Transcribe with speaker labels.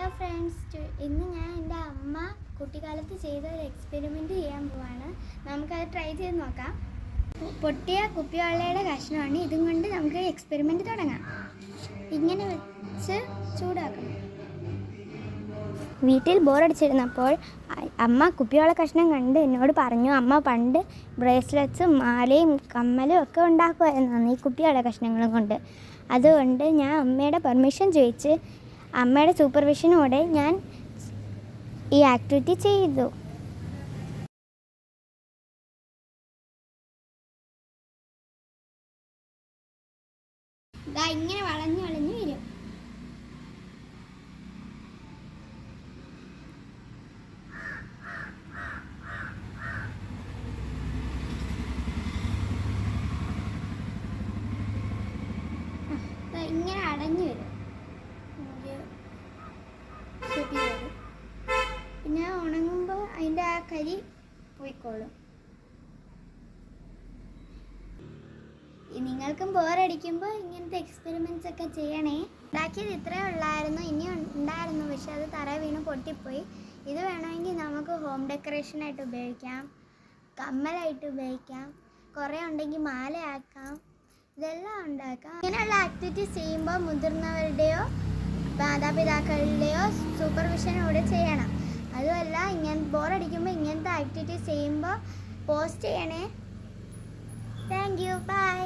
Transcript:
Speaker 1: Hello friends ഇന്ന് ഞാൻ എന്റെ അമ്മ കുട്ടിക്കാലത്ത് ചെയ്ത ഒരു എക്സ്പെരിമെന്റ് ചെയ്യാൻ പോവാണ്. നമുക്കത് ട്രൈ ചെയ്ത് നോക്കാം. പൊട്ടിയ കുപ്പിവെള്ളയുടെ കഷ്ണമാണ്. ഇതും കൊണ്ട് നമുക്ക് എക്സ്പെരിമെന്റ് തുടങ്ങാം. ഇങ്ങനെ വെച്ച് ചൂടാക്കണം വീട്ടിൽ ബോറടിച്ചിരുന്നപ്പോൾ അമ്മ കുപ്പിവെള്ള കഷ്ണം കണ്ട് എന്നോട് പറഞ്ഞു അമ്മ പണ്ട് ബ്രേസ്ലെറ്റ്സും മാലയും കമ്മലും ഒക്കെ ഉണ്ടാക്കുമായിരുന്നു ഈ കുപ്പിവെള്ള കഷ്ണങ്ങളും കൊണ്ട്? അതുകൊണ്ട് ഞാൻ അമ്മയുടെ പെർമിഷൻ ചോദിച്ച് അമ്മയുടെ സൂപ്പർവിഷനോടെ ഞാൻ ഈ ആക്ടിവിറ്റി ചെയ്തു. ഇങ്ങനെ വളഞ്ഞു വളഞ്ഞു വരും. ഇങ്ങനെ അടഞ്ഞു വരും. പിന്നെ ഉണങ്ങുമ്പോൾ അതിന്റെ ആ കരി പോയിക്കോളും. നിങ്ങൾക്കും ബോറടിക്കുമ്പോൾ ഇങ്ങനത്തെ എക്സ്പെരിമെന്റ്സ് ഒക്കെ ചെയ്യണേ. ഉണ്ടാക്കിയത് ഇത്രേ ഉള്ളായിരുന്നു ഇനി ഉണ്ടായിരുന്നു. പക്ഷെ അത് തറ വീണ് പൊട്ടിപ്പോയി. ഇത് വേണമെങ്കിൽ നമുക്ക് ഹോം ഡെക്കറേഷനായിട്ട് ഉപയോഗിക്കാം കമ്മലായിട്ട് ഉപയോഗിക്കാം കുറേ ഉണ്ടെങ്കിൽ മാലയാക്കാം ഇതെല്ലാം ഉണ്ടാക്കാം. ഇങ്ങനെയുള്ള ആക്ടിവിറ്റീസ് ചെയ്യുമ്പോൾ മുതിർന്നവരുടെയോ മാതാപിതാക്കളുടെയോ സൂപ്പർവിഷനോടെ ചെയ്യണം. അതുമല്ല ഇങ്ങനെ ബോറടിക്കുമ്പോൾ ഇങ്ങനത്തെ ആക്ടിവിറ്റീസ് ചെയ്യുമ്പോൾ പോസ്റ്റ് ചെയ്യണേ. Thank you by